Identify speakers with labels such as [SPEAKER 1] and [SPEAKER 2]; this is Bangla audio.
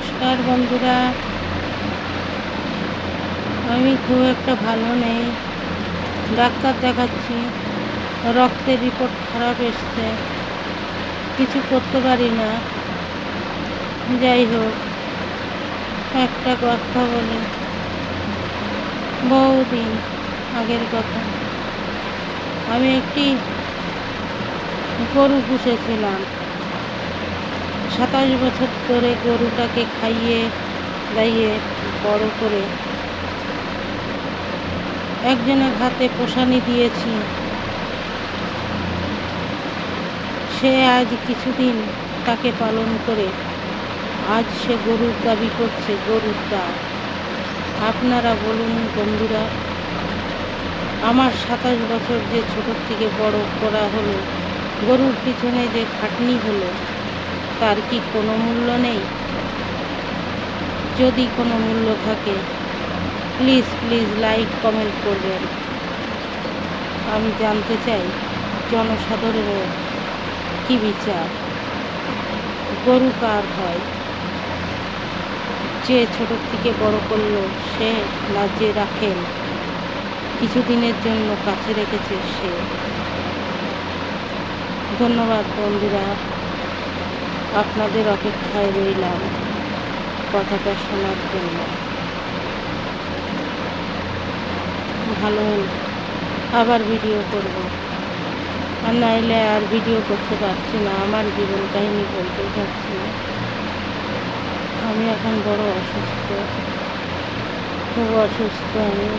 [SPEAKER 1] নমস্কার বন্ধুরা। আমি খুব একটা ভালো নেই। ডাক্তার দেখাচ্ছি। রক্তের রিপোর্ট খারাপ এসছে। কিছু করতে পারি না। যাই হোক, একটা কথা বলি। বহুদিন আগের কথা। আমি একটি গরু পুষেছিলাম। সাতাশ বছর ধরে গরুটাকে খাইয়ে দাইয়ে বড় করে একজনের হাতে পোষানি দিয়েছি। সে আজ কিছুদিন তাকে পালন করে। আজ সে গরুর দাবি করছে, গরুর দাম আপনারা বলুন বন্ধুরা, আমার সাতাশ বছর যে ছোটোর থেকে বড় করা হলো, গরুর পিছনে যে খাটনি হলো তার কি কোনো মূল্য নেই? যদি কোনো মূল্য থাকে প্লিজ প্লিজ লাইক কমেন্ট করবেন। আমি জানতে চাই, জনসাধারণের কি বিচার? গরু কার হয়? যে ছোট থেকে বড় করল, সে না যে রাখেন। কিছুদিনের জন্য কাছে রেখেছে সে। ধন্যবাদ, বন্ধুরা। আপনাদের অপেক্ষায় রইলাম কথাটা শোনার জন্য। ভালো আবার ভিডিও করব। আর নাইলে আর ভিডিও করতে পারছি না, আমার জীবন কাহিনী বলতে পারছি না। আমি এখন বড় অসুস্থ, খুব অসুস্থ আমি।